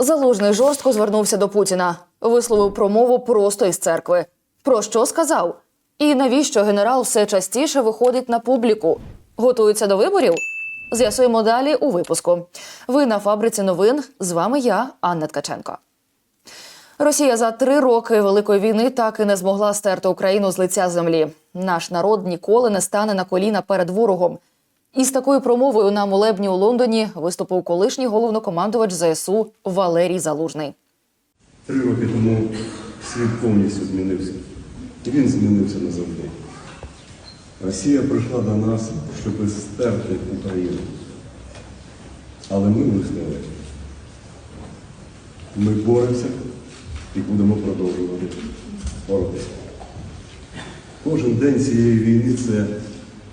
Залужний жорстко звернувся до Путіна, висловив промову просто із церкви. Про що сказав? І навіщо генерал все частіше виходить на публіку? Готується до виборів? З'ясуємо далі у випуску. Ви на фабриці новин. З вами я, Анна Ткаченко. Росія за три роки великої війни так і не змогла стерти Україну з лиця землі. Наш народ ніколи не стане на коліна перед ворогом. Із такою промовою на молебні у Лондоні виступив колишній головнокомандувач ЗСУ Валерій Залужний. Три роки тому світ повністю змінився. І він змінився назавжди. Росія прийшла до нас, щоб стерти Україну. Але ми вистояли. Ми боремося і будемо продовжувати боротися. Кожен день цієї війни це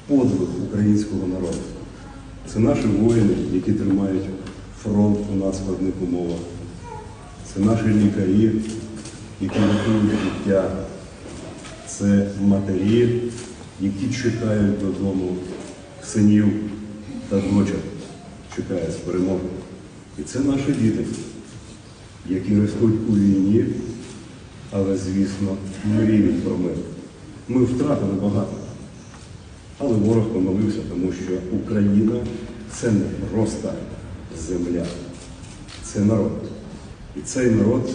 подвиг українського народу. Це наші воїни, які тримають фронт у надскладних умовах. Це наші лікарі, які рятують життя. Це матері, які чекають додому синів та дочок, чекають з перемоги. І це наші діти, які ростуть у війні, але, звісно, мріють про мир. Ми втратили багато. Але ворог помилився, тому що Україна це не просто земля, це народ. І цей народ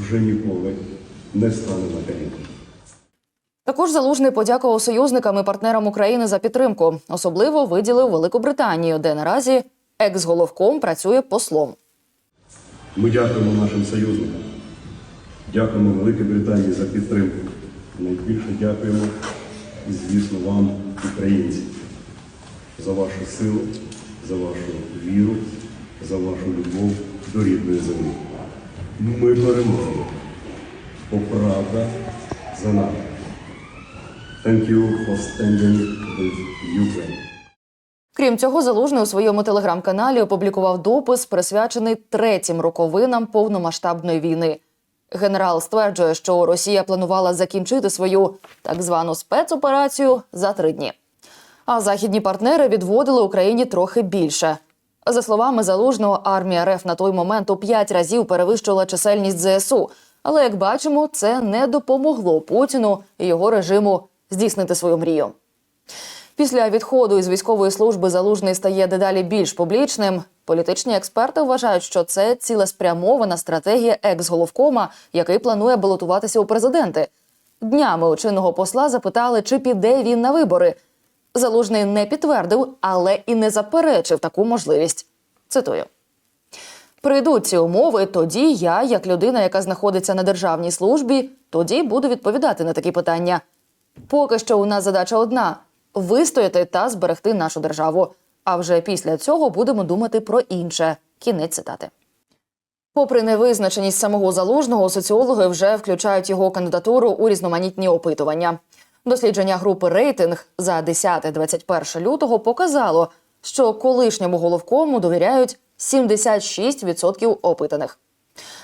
вже ніколи не стане на коліна. Також залужний подякував союзникам і партнерам України за підтримку. Особливо виділив Велику Британію, де наразі екс-головком працює послом. Ми дякуємо нашим союзникам. Дякуємо Великій Британії за підтримку. Найбільше дякуємо, і, звісно, вам, українці, за вашу силу, за вашу віру, за вашу любов до рідної землі. Ми переможемо. Бо за нами. Thank you for standing with Ukraine. Крім цього, залужний у своєму телеграм-каналі опублікував допис, присвячений третім роковинам повномасштабної війни. Генерал стверджує, що Росія планувала закінчити свою так звану спецоперацію за три дні. А західні партнери відводили Україні трохи більше. За словами залужного, армія РФ на той момент у п'ять разів перевищувала чисельність ЗСУ. Але як бачимо, це не допомогло Путіну і його режиму здійснити свою мрію. Після відходу із військової служби залужний стає дедалі більш публічним. Політичні експерти вважають, що це цілеспрямована стратегія екс-головкома, який планує балотуватися у президенти. Днями у чинного посла запитали, чи піде він на вибори. Залужний не підтвердив, але і не заперечив таку можливість. Цитую. Прийдуть ці умови, тоді я, як людина, яка знаходиться на державній службі, тоді буду відповідати на такі питання. Поки що у нас задача одна вистояти та зберегти нашу державу. А вже після цього будемо думати про інше. Кінець цитати. Попри невизначеність самого залужного, соціологи вже включають його кандидатуру у різноманітні опитування. Дослідження групи рейтинг за 10-21 лютого показало, що колишньому головкому довіряють 76% опитаних.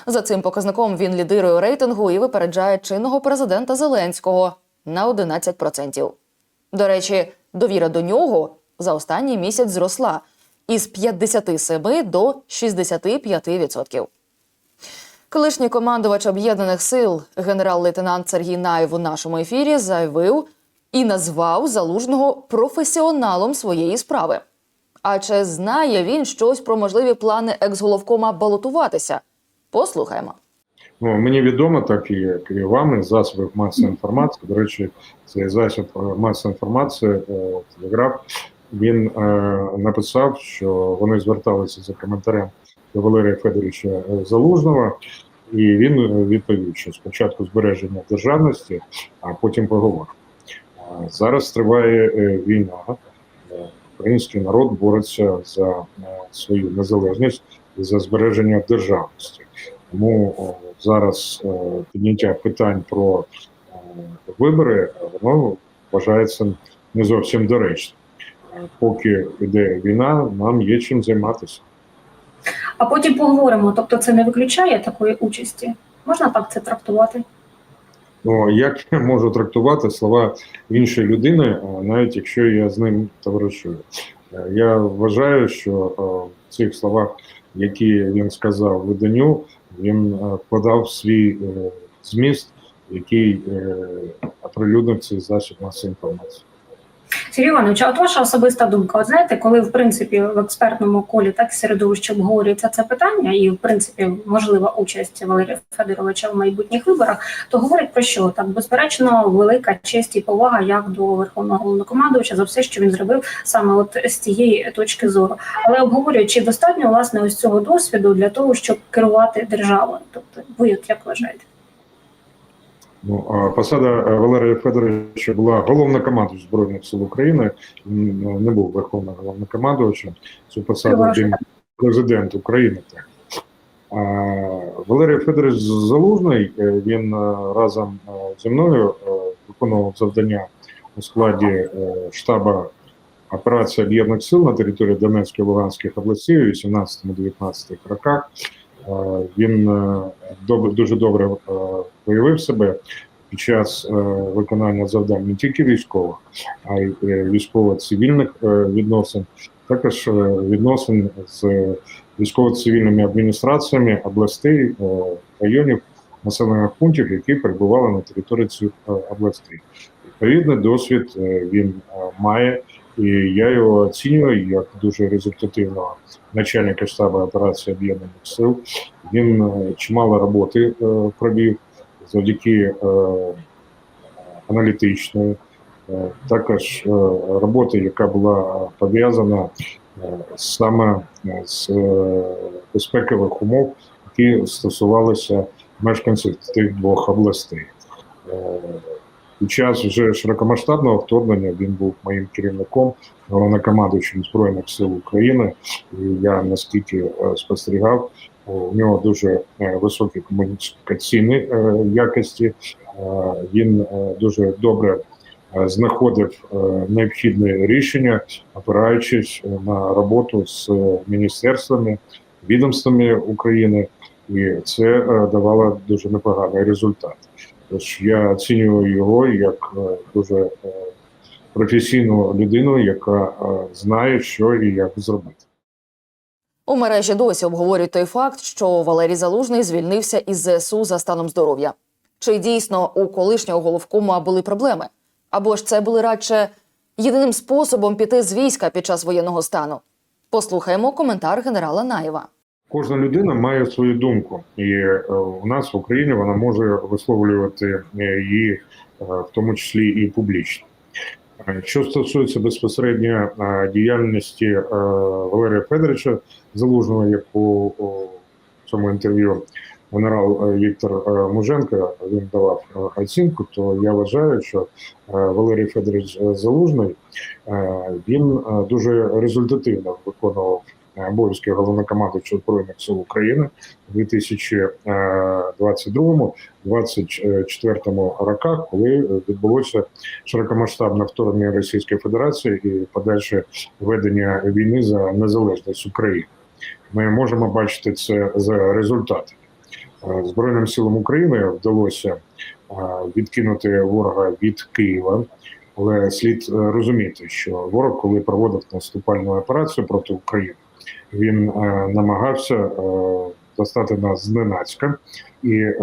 За цим показником він лідирує рейтингу і випереджає чинного президента Зеленського на 11%. До речі, довіра до нього за останній місяць зросла із 57 до 65%. Колишній командувач об'єднаних сил генерал-лейтенант Сергій Наєв у нашому ефірі заявив і назвав залужного професіоналом своєї справи. А чи знає він щось про можливі плани екс-головкома балотуватися? Послухаємо. Ну, мені відомо, так і як і вам, засобів масової інформації. До речі, цей засіб е, масової інформації е, Телеграф. Він е, написав, що вони зверталися за коментарем до Валерія Федоровича е, Залужного, і він е, відповів, що спочатку збереження державності, а потім поговоримо. Зараз триває е, війна. Український народ бореться за свою незалежність і за збереження державності. Тому зараз підняття питань про вибори воно вважається не зовсім доречним. Поки йде війна, нам є чим займатися. А потім поговоримо. Тобто це не виключає такої участі. Можна так це трактувати? Ну як я можу трактувати слова іншої людини, навіть якщо я з ним товаришую? Е, Я вважаю, що е, в цих словах які він сказав виданню, він е, вкладав свій зміст, який оприлюднив цей засіб масової інформації. Сергій Іванович, а от ваша особиста думка. От знаєте, коли в принципі в експертному колі так середовище обговорюється це питання, і в принципі можлива участь Валерія Федоровича в майбутніх виборах, то говорять про що так безперечно велика честь і повага як до верховного головнокомандувача за все, що він зробив саме от з цієї точки зору. Але обговорюють, чи достатньо власне ось цього досвіду для того, щоб керувати державою. Тобто, ви от як вважаєте? Ну, посада е, Валерія Федоровича була головнокомандуючим Збройних сил України, він е, не був верховним головнокомандувачем. Цю посаду він президент України. А Валерій Федорович Залужний, е, він разом зі мною виконував завдання у складі штабу операції об'єднаних сил на території Донецької і Луганських областей у 18-19 роках. Е, Він е, добре, дуже добре е, проявив себе під час виконання завдань не тільки військових, а й військово-цивільних відносин, також відносин з військово-цивільними адміністраціями областей, районів, населених пунктів, які перебували на території цих областей. Відповідний досвід він має, і я його оцінюю як дуже результативного начальника штабу операції об'єднаних сил. Він е, чимало роботи е, провів завдяки е, аналітичної, також роботи, яка була пов'язана саме з безпекових умов, які стосувалися мешканців тих двох областей. Під час вже широкомасштабного вторгнення він був моїм керівником, головнокомандуючим Збройних сил України. І я наскільки е, спостерігав, у нього дуже е, високі комунікаційні е, якості. Він дуже добре знаходив необхідне рішення, опираючись на роботу з міністерствами, відомствами України, і це давало дуже непоганий результат. Тож я оцінюю його як е, дуже е, професійну людину, яка е, знає, що і як зробити. У мережі досі обговорюють той факт, що Валерій Залужний звільнився із ЗСУ за станом здоров'я. Чи дійсно у колишнього головкома були проблеми? Або ж це були радше єдиним способом піти з війська під час воєнного стану? Послухаємо коментар генерала Наєва. Кожна людина має свою думку, і е, у нас в Україні вона може висловлювати е, її, е, в тому числі і публічно. Е, Що стосується безпосередньо е, діяльності е, Валерія Федоровича Залужного, як у, цьому інтерв'ю генерал е, Віктор е, Муженко він давав е, оцінку, то я вважаю, що е, Валерій Федорович е, Залужний е, він е, дуже результативно виконував е, обов'язки головнокомандуючого Збройних сил України у 2022-2024 роках, коли відбулося широкомасштабне вторгнення Російської Федерації і подальше ведення війни за незалежність України. Ми можемо бачити це за результатами. Е, Збройним силам України вдалося е, відкинути ворога від Києва. Але слід е, розуміти, що ворог, коли проводив наступальну операцію проти України, він е, намагався е, достати нас зненацька і е,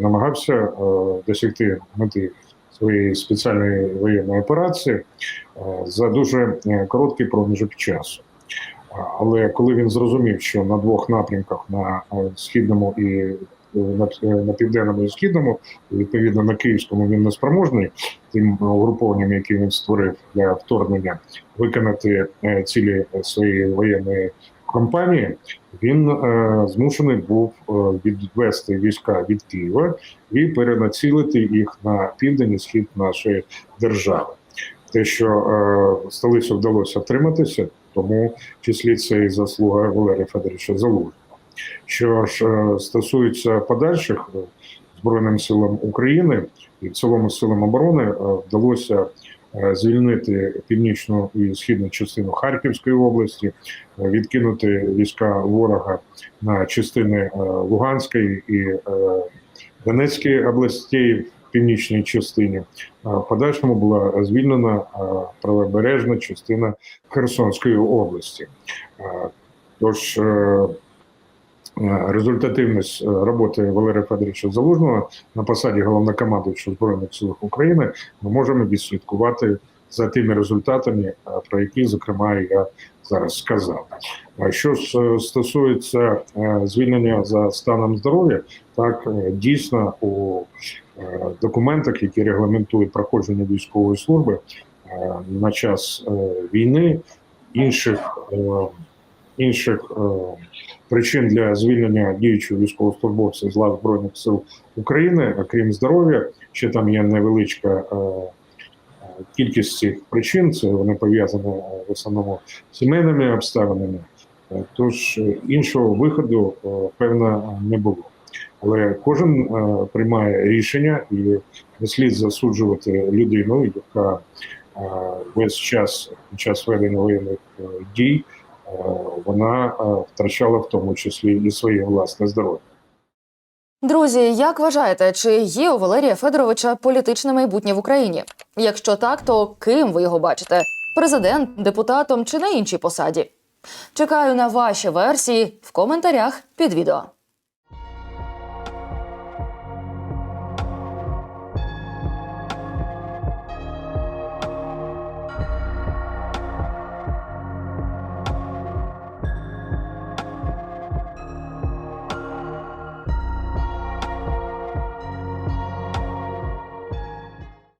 намагався досягти мети своєї спеціальної воєнної операції за дуже короткий проміжок часу. Але коли він зрозумів, що на двох напрямках на східному і на, е, на південному і східному, відповідно на київському, він не спроможний тим е, угрупованням, які він створив для вторгнення, виконати е, цілі своєї воєнної кампанії, він е, змушений був е, відвести війська від Києва і перенацілити їх на південь і схід нашої держави. Те, що е, столицю вдалося втриматися, тому в числі це і заслуга Валерія Федоровича Залужного. Що ж е, стосується подальших е, Збройним силам України і в цілому силам оборони е, вдалося звільнити північну і східну частину Харківської області, відкинути війська ворога на частини Луганської і Донецької областей північній частині. В подальшому була звільнена правобережна частина Херсонської області. Тож результативність е, роботи Валерія Федоровича Залужного на посаді головнокомандуючого збройних сил України, ми можемо відслідкувати за тими результатами, е, про які зокрема я зараз сказав. А що е, стосується звільнення за станом здоров'я, так дійсно у документах, які регламентують проходження військової служби на час війни, інших інших причин для звільнення діючого військовослужбовця з лав збройних сил України, окрім здоров'я, ще там є невеличка. е, е, Кількість цих причин це вони пов'язані е, в основному сімейними обставинами, тож іншого виходу певно не було. Але кожен приймає рішення і не слід засуджувати людину, яка весь час під час ведення воєнних дій вона е, втрачала в тому числі і своє власне здоров'я. Друзі, як вважаєте, чи є у Валерія Федоровича політичне майбутнє в Україні? Якщо так, то ким ви його бачите? Президент, депутатом чи на іншій посаді? Чекаю на ваші версії в коментарях під відео.